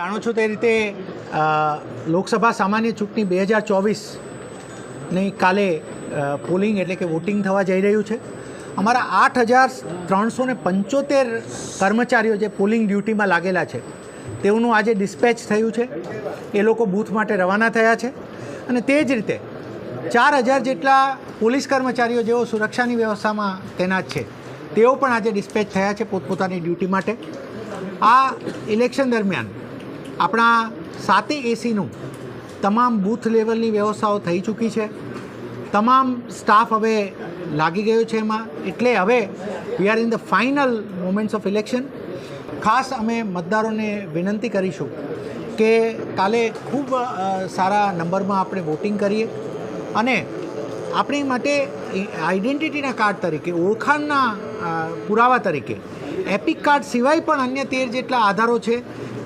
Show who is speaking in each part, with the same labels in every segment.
Speaker 1: જાણો છો તે રીતે લોકસભા સામાન્ય ચૂંટણી બે હજાર ચોવીસની કાલે પોલિંગ એટલે કે વોટિંગ થવા જઈ રહ્યું છે. અમારા આઠ હજાર ત્રણસો ને પંચોતેર કર્મચારીઓ જે પોલિંગ ડ્યુટીમાં લાગેલા છે, તેઓનું આજે ડિસ્પેચ થયું છે. એ લોકો બૂથ માટે રવાના થયા છે. અને તે જ રીતે, ચાર હજાર જેટલા પોલીસ કર્મચારીઓ જેઓ સુરક્ષાની વ્યવસ્થામાં તૈનાત છે, તેઓ પણ આજે ડિસ્પેચ થયા છે પોતપોતાની ડ્યુટી માટે. આ ઇલેક્શન દરમિયાન આપણા સાતે એસીનું તમામ બૂથ લેવલની વ્યવસ્થાઓ થઈ ચૂકી છે. તમામ સ્ટાફ હવે લાગી ગયો છે એમાં. એટલે હવે we are in the final moments of election ખાસ અમે મતદારોને વિનંતી કરીશું કે કાલે ખૂબ સારા નંબરમાં આપણે વોટિંગ કરીએ. અને આપણી માટે આઈડેન્ટિટીના કાર્ડ તરીકે, ઓળખાણના પુરાવા તરીકે એપિક કાર્ડ સિવાય પણ અન્ય તેર જેટલા આધારો છે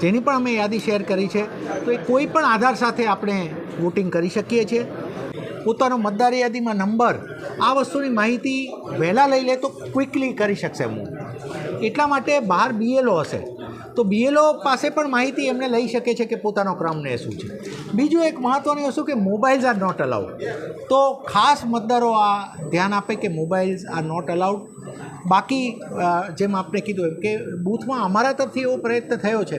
Speaker 1: જેની પણ અમે યાદી શેર કરી છે, તો એ કોઈ પણ આધાર સાથે આપણે વોટિંગ કરી શકીએ છીએ. પોતાનો મતદાર યાદીમાં નંબર આ વસ્તુની માહિતી વહેલા લઈ લે તો ક્વિકલી કરી શકશે હું. એટલા માટે બહાર બીએલઓ હશે. તો બીએલઓ પાસે પણ માહિતી એમને લઈ શકે છે કે પોતાનો ક્રમ ને શું છે. બીજું એક મહત્ત્વની વસ્તુ કે મોબાઈલ્સ આર નોટ અલાઉડ તો ખાસ મતદારો આ ધ્યાન આપે કે મોબાઈલ્સ આર નોટ અલાઉડ બાકી જેમ આપણે કીધું એમ કે બૂથમાં અમારા તરફથી એવો પ્રયત્ન થયો છે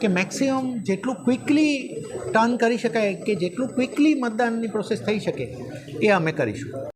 Speaker 1: કે મેક્સિમમ જેટલું ક્વિકલી ટર્ન કરી શકાય કે જેટલું ક્વિકલી મતદાનની પ્રોસેસ થઈ શકે એ અમે કરીશું.